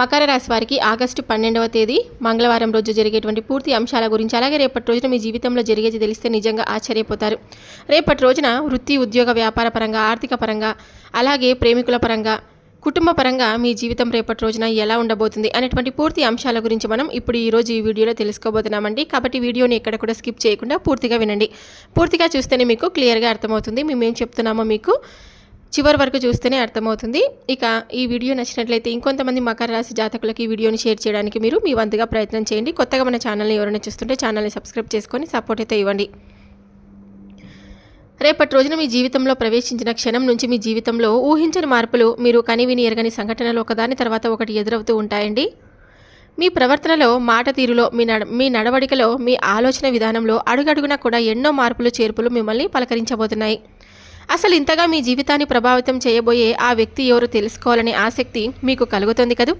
మకర రాశి వారికి ఆగస్టు పన్నెండవ తేదీ మంగళవారం రోజు జరిగేటువంటి పూర్తి అంశాల గురించి అలాగే రేపటి రోజున మీ జీవితంలో జరిగేది తెలిస్తే నిజంగా ఆశ్చర్యపోతారు. రేపటి రోజున వృత్తి ఉద్యోగ వ్యాపార పరంగా ఆర్థిక పరంగా అలాగే ప్రేమికుల పరంగా కుటుంబ పరంగా మీ జీవితం రేపటి రోజున ఎలా ఉండబోతుంది అనేటువంటి పూర్తి అంశాల గురించి మనం ఇప్పుడు ఈరోజు ఈ వీడియోలో తెలుసుకోబోతున్నామండి. కాబట్టి వీడియోని ఎక్కడ కూడా స్కిప్ చేయకుండా పూర్తిగా వినండి. పూర్తిగా చూస్తేనే మీకు క్లియర్గా అర్థమవుతుంది. మేమేం చెప్తున్నామో మీకు చివరి వరకు చూస్తేనే అర్థమవుతుంది. ఇక ఈ వీడియో నచ్చినట్లయితే ఇంకొంతమంది మకర రాశి జాతకులకు ఈ వీడియోని షేర్ చేయడానికి మీరు మీ వంతుగా ప్రయత్నం చేయండి. కొత్తగా మన ఛానల్ని ఎవరైనా చూస్తుంటే ఛానల్ని సబ్స్క్రైబ్ చేసుకొని సపోర్ట్ అయితే ఇవ్వండి. రేపటి రోజున మీ జీవితంలో ప్రవేశించిన క్షణం నుంచి మీ జీవితంలో ఊహించని మార్పులు మీరు కనివిని ఎరగని సంఘటనలు ఒకదాని తర్వాత ఒకటి ఎదురవుతూ ఉంటాయండి. మీ ప్రవర్తనలో మాట తీరులో మీ నడ మీ నడవడికలో మీ ఆలోచన విధానంలో అడుగడుగునా కూడా ఎన్నో మార్పులు చేర్పులు మిమ్మల్ని పలకరించబోతున్నాయి. అసలు ఇంతగా మీ జీవితాన్ని ప్రభావితం చేయబోయే ఆ వ్యక్తి ఎవరు తెలుసుకోవాలనే ఆసక్తి మీకు కలుగుతుంది కదూ?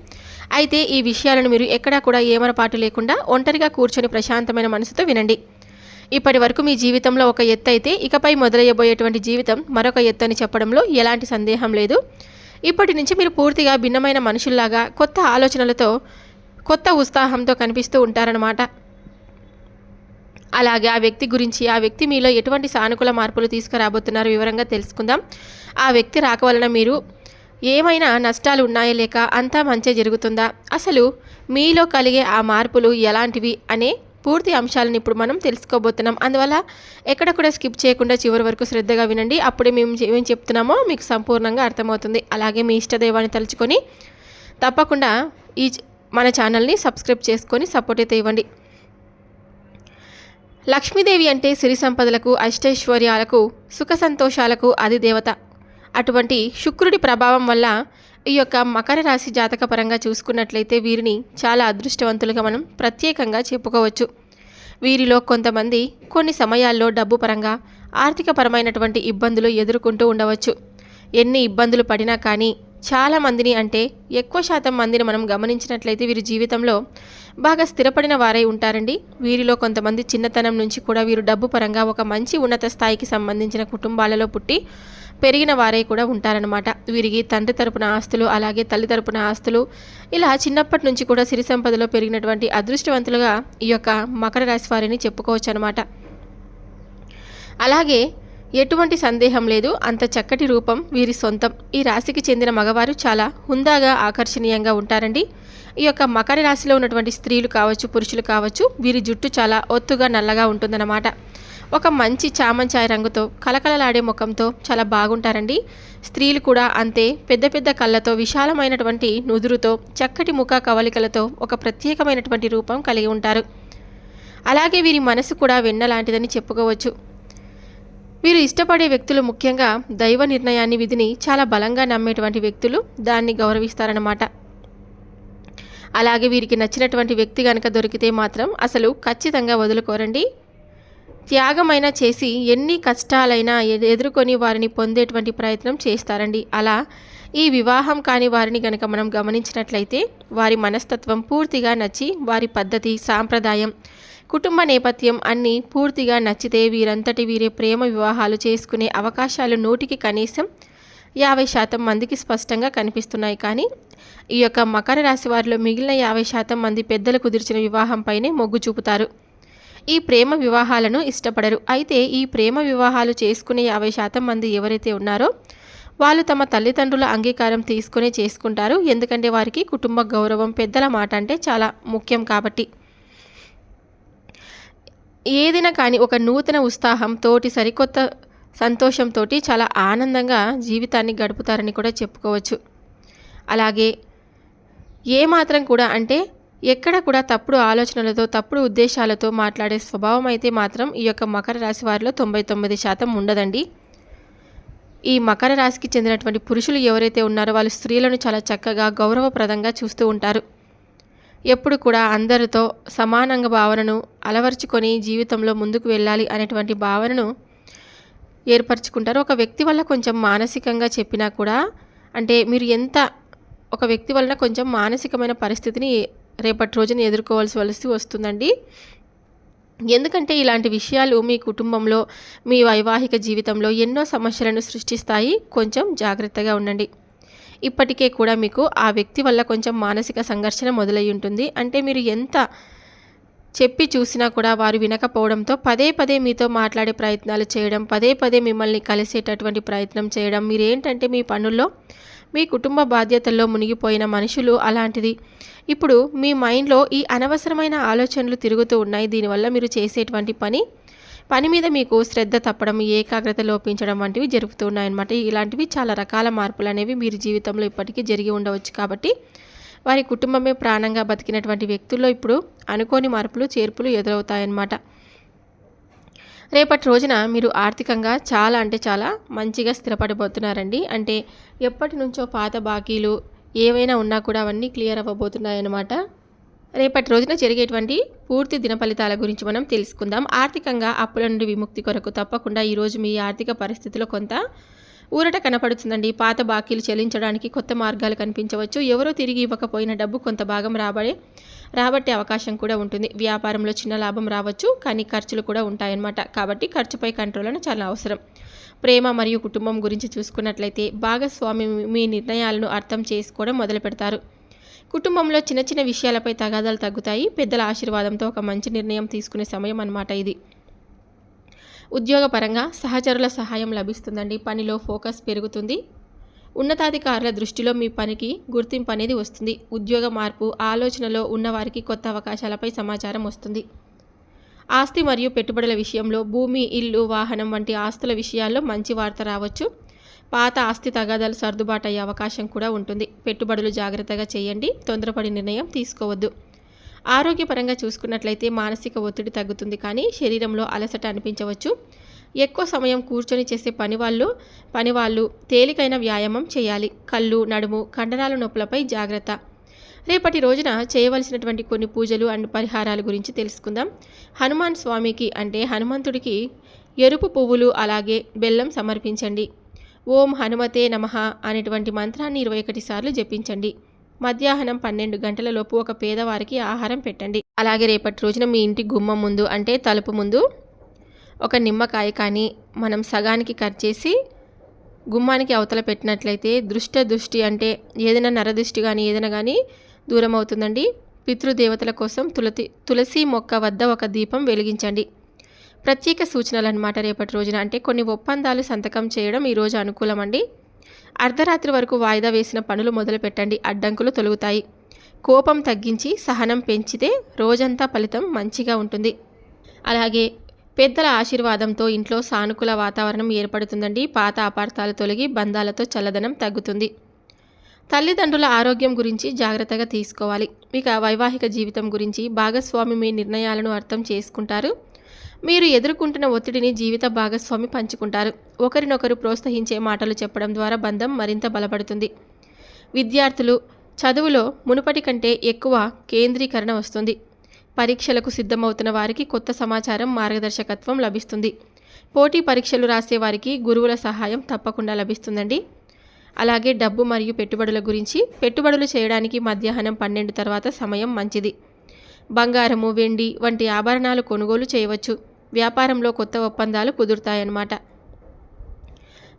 అయితే ఈ విషయాలను మీరు ఎక్కడా కూడా ఏమరపాటు లేకుండా ఒంటరిగా కూర్చొని ప్రశాంతమైన మనసుతో వినండి. ఇప్పటి వరకు మీ జీవితంలో ఒక ఎత్తు అయితే ఇకపై మొదలయ్యబోయేటువంటి జీవితం మరొక ఎత్తు అని చెప్పడంలో ఎలాంటి సందేహం లేదు. ఇప్పటి నుంచి మీరు పూర్తిగా భిన్నమైన మనుషుల్లాగా కొత్త ఆలోచనలతో కొత్త ఉత్సాహంతో కనిపిస్తూ ఉంటారన్నమాట. అలాగే ఆ వ్యక్తి గురించి ఆ వ్యక్తి మీలో ఎటువంటి సానుకూల మార్పులు తీసుకురాబోతున్నారో వివరంగా తెలుసుకుందాం. ఆ వ్యక్తి రాక వలన మీరు ఏమైనా నష్టాలు ఉన్నాయా లేక అంతా మంచి జరుగుతుందా? అసలు మీలో కలిగే ఆ మార్పులు ఎలాంటివి అనే పూర్తి అంశాలను ఇప్పుడు మనం తెలుసుకోబోతున్నాం. అందువల్ల ఎక్కడ కూడా స్కిప్ చేయకుండా చివరి వరకు శ్రద్ధగా వినండి. అప్పుడే మేము ఏం చెప్తున్నామో మీకు సంపూర్ణంగా అర్థమవుతుంది. అలాగే మీ ఇష్టదైవాన్ని తలుచుకొని తప్పకుండా ఈ మన ఛానల్ని సబ్స్క్రైబ్ చేసుకొని సపోర్ట్ అయితే ఇవ్వండి. లక్ష్మీదేవి అంటే సిరి సంపదలకు అష్టైశ్వర్యాలకు సుఖ సంతోషాలకు అది దేవత అటువంటి శుక్రుడి ప్రభావం వల్ల ఈ యొక్క మకర రాశి జాతక పరంగా చూసుకున్నట్లయితే వీరిని చాలా అదృష్టవంతులుగా మనం ప్రత్యేకంగా చెప్పుకోవచ్చు. వీరిలో కొంతమంది కొన్ని సమయాల్లో డబ్బు పరంగా ఆర్థికపరమైనటువంటి ఇబ్బందులు ఎదుర్కొంటూ ఉండవచ్చు. ఎన్ని ఇబ్బందులు పడినా కానీ చాలా మందిని అంటే ఎక్కువ శాతం మందిని మనం గమనించినట్లయితే వీరి జీవితంలో బాగా స్థిరపడిన వారై ఉంటారండి. వీరిలో కొంతమంది చిన్నతనం నుంచి కూడా వీరు డబ్బు పరంగా ఒక మంచి ఉన్నత స్థాయికి సంబంధించిన కుటుంబాలలో పుట్టి పెరిగిన వారే కూడా ఉంటారనమాట వీరికి తండ్రి తరపున ఆస్తులు అలాగే తల్లి తరపున ఆస్తులు ఇలా చిన్నప్పటి నుంచి కూడా సిరి సంపదలో పెరిగినటువంటి అదృష్టవంతులుగా ఈ యొక్క మకర రాశి వారిని చెప్పుకోవచ్చు అనమాట అలాగే ఎటువంటి సందేహం లేదు. అంత చక్కటి రూపం వీరి సొంతం. ఈ రాశికి చెందిన మగవారు చాలా హుందాగా ఆకర్షణీయంగా ఉంటారండి. ఈ యొక్క మకర రాశిలో ఉన్నటువంటి స్త్రీలు కావచ్చు పురుషులు కావచ్చు వీరి జుట్టు చాలా ఒత్తుగా నల్లగా ఉంటుందన్నమాట. ఒక మంచి చామంచాయ రంగుతో కలకలలాడే ముఖంతో చాలా బాగుంటారండి. స్త్రీలు కూడా అంతే పెద్ద పెద్ద కళ్ళతో విశాలమైనటువంటి నుదురుతో చక్కటి ముఖ కవలికలతో ఒక ప్రత్యేకమైనటువంటి రూపం కలిగి ఉంటారు. అలాగే వీరి మనసు కూడా వెన్నలాంటిదని చెప్పుకోవచ్చు. వీరు ఇష్టపడే వ్యక్తులు ముఖ్యంగా దైవ నిర్ణయాన్ని విధిని చాలా బలంగా నమ్మేటువంటి వ్యక్తులు దాన్ని గౌరవిస్తారన్నమాట. అలాగే వీరికి నచ్చినటువంటి వ్యక్తి కనుక దొరికితే మాత్రం అసలు ఖచ్చితంగా వదులుకోరండి. త్యాగమైనా చేసి ఎన్ని కష్టాలైనా ఎదుర్కొని వారిని పొందేటువంటి ప్రయత్నం చేస్తారండి. అలా ఈ వివాహం కాని వారిని గనక మనం గమనించినట్లయితే వారి మనస్తత్వం పూర్తిగా నచ్చి వారి పద్ధతి సాంప్రదాయం కుటుంబ నేపథ్యం అన్నీ పూర్తిగా నచ్చితే వీరంతటి వీరే ప్రేమ వివాహాలు చేసుకునే అవకాశాలు నూటికి కనీసం యాభై శాతం మందికి స్పష్టంగా కనిపిస్తున్నాయి. కానీ ఈ యొక్క మకర రాశి వారిలో మిగిలిన యాభై శాతం మంది పెద్దలు కుదిర్చిన వివాహంపైనే మొగ్గు చూపుతారు. ఈ ప్రేమ వివాహాలను ఇష్టపడరు. అయితే ఈ ప్రేమ వివాహాలు చేసుకునే యాభై శాతం మంది ఎవరైతే ఉన్నారో వాళ్ళు తమ తల్లిదండ్రుల అంగీకారం తీసుకునే చేసుకుంటారు. ఎందుకంటే వారికి కుటుంబ గౌరవం పెద్దల మాట అంటే చాలా ముఖ్యం కాబట్టి. ఏదైనా కానీ ఒక నూతన ఉత్సాహం తోటి సరికొత్త సంతోషంతో చాలా ఆనందంగా జీవితాన్ని గడుపుతారని కూడా చెప్పుకోవచ్చు. అలాగే ఏమాత్రం కూడా అంటే ఎక్కడ కూడా తప్పుడు ఆలోచనలతో తప్పుడు ఉద్దేశాలతో మాట్లాడే స్వభావం అయితే మాత్రం ఈ యొక్క మకర రాశి వారిలో తొంభై తొమ్మిది శాతం ఉండదండి. ఈ మకర రాశికి చెందినటువంటి పురుషులు ఎవరైతే ఉన్నారో వాళ్ళు స్త్రీలను చాలా చక్కగా గౌరవప్రదంగా చూస్తూ ఉంటారు. ఎప్పుడు కూడా అందరితో సమానంగా భావనను అలవర్చుకొని జీవితంలో ముందుకు వెళ్ళాలి అనేటువంటి భావనను ఏర్పరచుకుంటారు. ఒక వ్యక్తి వల్ల కొంచెం మానసికంగా చెప్పినా కూడా అంటే మీరు ఎంత ఒక వ్యక్తి వలన కొంచెం మానసికమైన పరిస్థితిని రేపటి రోజున ఎదుర్కోవాల్సి వలసి వస్తుందండి. ఎందుకంటే ఇలాంటి విషయాలు మీ కుటుంబంలో మీ వైవాహిక జీవితంలో ఎన్నో సమస్యలను సృష్టిస్తాయి. కొంచెం జాగ్రత్తగా ఉండండి. ఇప్పటికే కూడా మీకు ఆ వ్యక్తి వల్ల కొంచెం మానసిక సంఘర్షణ మొదలై ఉంటుంది. అంటే మీరు ఎంత చెప్పి చూసినా కూడా వారు వినకపోవడంతో పదే పదే మీతో మాట్లాడే ప్రయత్నాలు చేయడం పదే పదే మిమ్మల్ని కలిసేటటువంటి ప్రయత్నం చేయడం మీరేంటంటే మీ పనుల్లో మీ కుటుంబ బాధ్యతల్లో మునిగిపోయిన మనుషులు అలాంటిది. ఇప్పుడు మీ మైండ్లో ఈ అనవసరమైన ఆలోచనలు తిరుగుతూ ఉన్నాయి. దీనివల్ల మీరు చేసేటువంటి పని పని మీద మీకు శ్రద్ధ తప్పడం ఏకాగ్రత లోపించడం వంటివి జరుగుతున్నాయన్నమాట ఇలాంటివి చాలా రకాల మార్పులు అనేవి మీరు జీవితంలో ఇప్పటికీ జరిగి ఉండవచ్చు కాబట్టి వారి కుటుంబమే ప్రాణంగా బతికినటువంటి వ్యక్తుల్లో ఇప్పుడు అనుకోని మార్పులు చేర్పులు ఎదురవుతాయన్నమాట. రేపటి రోజున మీరు ఆర్థికంగా చాలా అంటే చాలా మంచిగా స్థిరపడబోతున్నారండి. అంటే ఎప్పటి నుంచో పాత బాకీలు ఏవైనా ఉన్నా కూడా అవన్నీ క్లియర్ అవ్వబోతున్నాయన్నమాట. రేపటి రోజున జరిగేటువంటి పూర్తి దిన ఫలితాల గురించి మనం తెలుసుకుందాం. ఆర్థికంగా అప్పుల నుండి విముక్తి కొరకు తప్పకుండా ఈరోజు మీ ఆర్థిక పరిస్థితిలో కొంత ఊరట కనపడుతుందండి. పాత బాకీలు చెల్లించడానికి కొత్త మార్గాలు కనిపించవచ్చు. ఎవరో తిరిగి ఇవ్వకపోయిన డబ్బు కొంత భాగం రాబడే రాబట్టే అవకాశం కూడా ఉంటుంది. వ్యాపారంలో చిన్న లాభం రావచ్చు కానీ ఖర్చులు కూడా ఉంటాయన్నమాట. కాబట్టి ఖర్చుపై కంట్రోల్ అని చాలా అవసరం. ప్రేమ మరియు కుటుంబం గురించి చూసుకున్నట్లయితే భాగస్వామి మీ నిర్ణయాలను అర్థం చేసుకోవడం మొదలు పెడతారు కుటుంబంలో చిన్న చిన్న విషయాలపై తగాదాలు తగ్గుతాయి. పెద్దల ఆశీర్వాదంతో ఒక మంచి నిర్ణయం తీసుకునే సమయం అన్నమాట ఇది. ఉద్యోగపరంగా సహచరుల సహాయం లభిస్తుందండి. పనిలో ఫోకస్ పెరుగుతుంది. ఉన్నతాధికారుల దృష్టిలో మీ పనికి గుర్తింపు అనేది వస్తుంది. ఉద్యోగ మార్పు ఆలోచనలో ఉన్నవారికి కొత్త అవకాశాలపై సమాచారం వస్తుంది. ఆస్తి మరియు పెట్టుబడుల విషయంలో భూమి ఇల్లు వాహనం వంటి ఆస్తుల విషయాల్లో మంచి వార్త రావచ్చు. పాత ఆస్తి తగాదాలు సర్దుబాటు అయ్యే అవకాశం కూడా ఉంటుంది. పెట్టుబడులు జాగ్రత్తగా చేయండి. తొందరపడి నిర్ణయం తీసుకోవద్దు. ఆరోగ్యపరంగా చూసుకున్నట్లయితే మానసిక ఒత్తిడి తగ్గుతుంది కానీ శరీరంలో అలసట అనిపించవచ్చు. ఎక్కువ సమయం కూర్చొని చేసే పనివాళ్ళు పనివాళ్ళు తేలికైన వ్యాయామం చేయాలి. కళ్ళు నడుము కండరాల నొప్పులపై జాగ్రత్త. రేపటి రోజున చేయవలసినటువంటి కొన్ని పూజలు అండ్ పరిహారాల గురించి తెలుసుకుందాం. హనుమాన్ స్వామికి అంటే హనుమంతుడికి ఎరుపు పువ్వులు అలాగే బెల్లం సమర్పించండి. ఓం హనుమతే నమః అనేటువంటి మంత్రాన్ని ఇరవై ఒకటి సార్లు జపించండి. మధ్యాహ్నం పన్నెండు గంటలలోపు ఒక పేదవారికి ఆహారం పెట్టండి. అలాగే రేపటి రోజున మీ ఇంటి గుమ్మం ముందు అంటే తలుపు ముందు ఒక నిమ్మకాయ కానీ మనం సగానికి కట్ చేసి గుమ్మానికి అవతల పెట్టినట్లయితే దృష్ట దృష్టి అంటే ఏదైనా నరదృష్టి కానీ ఏదైనా కానీ దూరం అవుతుందండి పితృదేవతల కోసం తులసి తులసి మొక్క వద్ద ఒక దీపం వెలిగించండి. ప్రత్యేక సూచనలు అనమాట రేపటి రోజున. అంటే కొన్ని ఒప్పందాలు సంతకం చేయడం ఈరోజు అనుకూలమండి. అర్ధరాత్రి వరకు వాయిదా వేసిన పనులు మొదలు పెట్టండి. అడ్డంకులు తొలుగుతాయి. కోపం తగ్గించి సహనం పెంచితే రోజంతా ఫలితం మంచిగా ఉంటుంది. అలాగే పెద్దల ఆశీర్వాదంతో ఇంట్లో సానుకూల వాతావరణం ఏర్పడుతుందండి. పాత అపార్థాలు తొలగి బంధాలతో చల్లదనం తగ్గుతుంది. తల్లిదండ్రుల ఆరోగ్యం గురించి జాగ్రత్తగా తీసుకోవాలి. ఇక వైవాహిక జీవితం గురించి భాగస్వామి మీ నిర్ణయాలను అర్థం చేసుకుంటారు. మీరు ఎదుర్కొంటున్న ఒత్తిడిని జీవిత భాగస్వామి పంచుకుంటారు. ఒకరినొకరు ప్రోత్సహించే మాటలు చెప్పడం ద్వారా బంధం మరింత బలపడుతుంది. విద్యార్థులు చదువులో మునుపటి కంటే ఎక్కువ కేంద్రీకరణ వస్తుంది. పరీక్షలకు సిద్ధమవుతున్న వారికి కొత్త సమాచారం మార్గదర్శకత్వం లభిస్తుంది. పోటీ పరీక్షలు రాసే వారికి గురువుల సహాయం తప్పకుండా లభిస్తుందండి. అలాగే డబ్బు మరియు పెట్టుబడుల గురించి పెట్టుబడులు చేయడానికి మధ్యాహ్నం పన్నెండు తర్వాత సమయం మంచిది. బంగారము వెండి వంటి ఆభరణాలు కొనుగోలు చేయవచ్చు. వ్యాపారంలో కొత్త ఒప్పందాలు కుదురుతాయన్నమాట.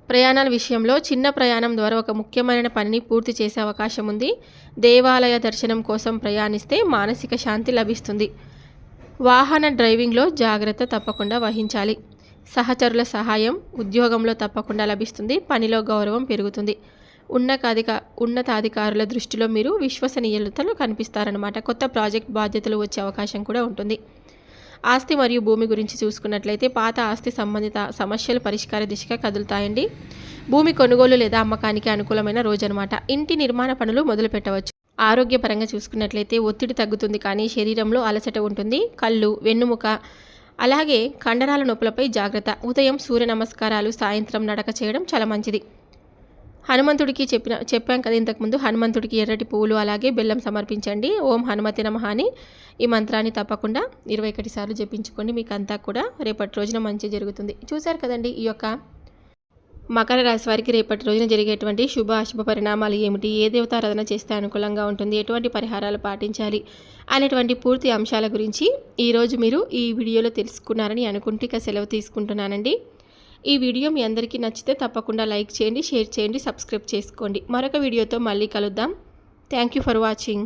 ప్రయాణాల విషయంలో చిన్న ప్రయాణం ద్వారా ఒక ముఖ్యమైన పనిని పూర్తి చేసే అవకాశం ఉంది. దేవాలయ దర్శనం కోసం ప్రయాణిస్తే మానసిక శాంతి లభిస్తుంది. వాహన డ్రైవింగ్లో జాగ్రత్త తప్పకుండా వహించాలి. సహచరుల సహాయం ఉద్యోగంలో తప్పకుండా లభిస్తుంది. పనిలో గౌరవం పెరుగుతుంది. ఉన్నతాధిక ఉన్నతాధికారుల దృష్టిలో మీరు విశ్వసనీయతలు కనిపిస్తారనమాట కొత్త ప్రాజెక్ట్ బాధ్యతలు వచ్చే అవకాశం కూడా ఉంటుంది. ఆస్తి మరియు భూమి గురించి చూసుకున్నట్లయితే పాత ఆస్తి సంబంధిత సమస్యలు పరిష్కార దిశగా కదులుతాయండి. భూమి కొనుగోలు లేదా అమ్మకానికి అనుకూలమైన రోజు అనమాట ఇంటి నిర్మాణ పనులు మొదలు పెట్టవచ్చు. ఆరోగ్యపరంగా చూసుకున్నట్లయితే ఒత్తిడి తగ్గుతుంది కానీ శరీరంలో అలసట ఉంటుంది. కళ్ళు వెన్నుముక అలాగే కండరాల నొప్పులపై జాగ్రత్త. ఉదయం సూర్య నమస్కారాలు సాయంత్రం నడక చేయడం చాలా మంచిది. హనుమంతుడికి చెప్పిన చెప్పాం కదా ఇంతకుముందు హనుమంతుడికి ఎర్రటి పువ్వులు అలాగే బెల్లం సమర్పించండి. ఓం హనుమతి నమః అని ఈ మంత్రాన్ని తప్పకుండా ఇరవై ఒకటి సార్లు జపించుకోండి. మీకు అంతా కూడా రేపటి రోజున మంచి జరుగుతుంది. చూశారు కదండి ఈ యొక్క మకర రాశి వారికి రేపటి రోజున జరిగేటువంటి శుభ అశుభ పరిణామాలు ఏమిటి? ఏ దేవతారాధన చేస్తే అనుకూలంగా ఉంటుంది? ఎటువంటి పరిహారాలు పాటించాలి? అనేటువంటి పూర్తి అంశాల గురించి ఈరోజు మీరు ఈ వీడియోలో తెలుసుకున్నారని అనుకుంటే ఇక సెలవు తీసుకుంటున్నానండి. ఈ వీడియో మీ అందరికీ నచ్చితే తప్పకుండా లైక్ చేయండి షేర్ చేయండి సబ్స్క్రైబ్ చేసుకోండి. మరొక వీడియోతో మళ్ళీ కలుద్దాం. Thank you for watching